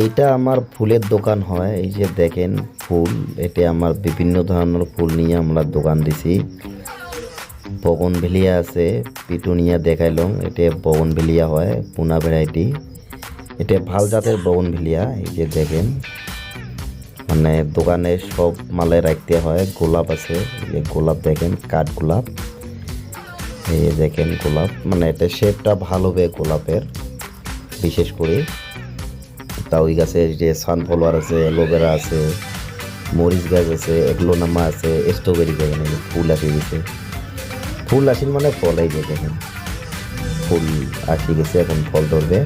এইটা আমার ফুলের দোকান হয়, এই যে দেখেন ফুল, এটা আমার বিভিন্ন ধরনের ফুল নিয়ে আমরা দোকান দিছি। বগনভেলিয়া আছে, পিটুনিয়া দেখাইলং এটা বগনভেলিয়া হয়, পুনা ভ্যারাইটি। এটা ভালো জাতের বগনভেলিয়া এই যে দেখেন। মানে দোকানে সব মালে রাখতে হয়, গোলাপ আছে, এই গোলাপ দেখেন, কাঠ গোলাপ। এই দেখেন গোলাপ মানে এটা শেপটা ভালো হবে গোলাপের, বিশেষ করে। তা ওই গাছের যে সানফ্লাওয়ার আছে অ্যালোভেরা আছে, মরিচ গাছ আছে, এগলোনামা আছে, স্ট্রবেরি দেখেন মানে ফুল আসে গেছে। ফুল আসিল মানে ফল, এই যে দেখেন। ফুল আসি গেছে, এখন ফল ধরবে।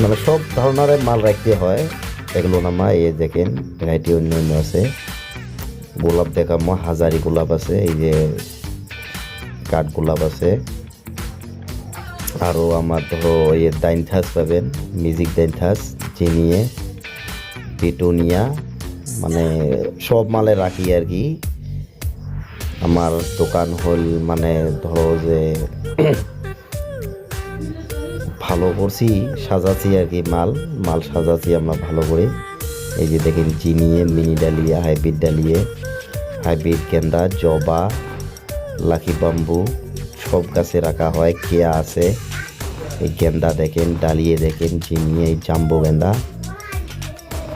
মানে সব ধরনের মাল রাখতে হয়, এগলোনামা, এই দেখেন, ভ্যারাইটি অন্য অন্য আছে। গোলাপ দেখামো, হাজারি গোলাপ আছে, এই যে কাঠ গোলাপ আছে। আরও আমার ধরো ইয়ে ডাইনথাস পাবেন মিউজিক ডাইনথাস চিনিয়ে পিটুনিয়া মানে সব মালে রাখি আর কি। আমার দোকান হল মানে ধরো যে ভালো করছি, সাজাচ্ছি আর কি মাল মাল সাজাচ্ছি আমরা ভালো করে। এই যে দেখেন চিনিয়ে mini dahlia, hybrid dahlia, hybrid গেন্দা, জবা, লাকি বাম্বু। সব গাছে রাখা হয়। কেয়া আছে? এই গেন্দা দেখেন, ডালিয়ে দেখেন চিনিয়ে এই জাম্বু গেন্দা।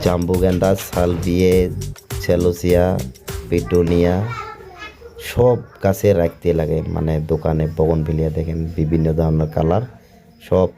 জাম্বু গেন্দা সালভিয়ে সেলোসিয়া, পিটুনিয়া, সব গাছে রাখতে লাগে। মানে দোকানে বগনভিলিয়া দেখেন, বিভিন্ন ধরনের কালার। সব